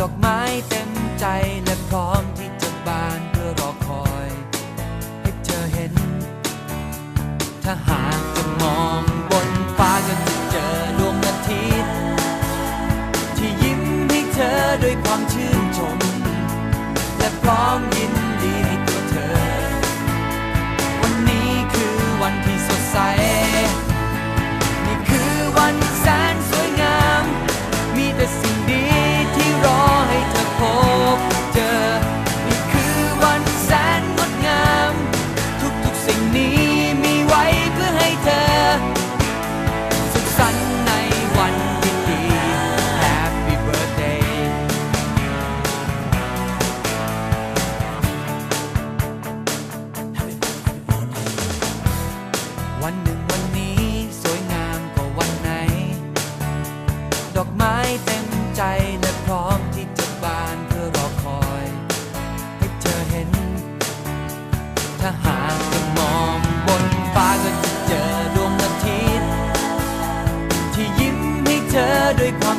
ดอกไม้เต็มใจและพร้อมที่จะบานเพื่อรอคอยให้เธอเห็น ถ้าหากจะมองบนฟ้าก็จะเจอดวงอาทิตย์ที่ยิ้มให้เธอด้วยความชื่นชม และพร้อมยิน วันหนึ่งวันนี้สวยงามกว่าวันไหน ดอกไม้เต็มใจและพร้อมที่จะบานเพื่อรอคอย ให้เธอเห็น ถ้าหากจะมองบนฟ้าก็จะเจอดวงอาทิตย์ ที่ยิ้มให้เธอด้วยความ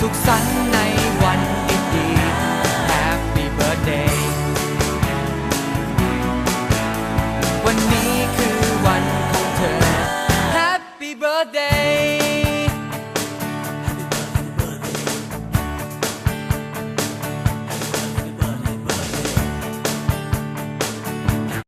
สุขสันต์ในวันดีๆ Happy Birthday วันนี้คือวันของเธอ Happy Birthday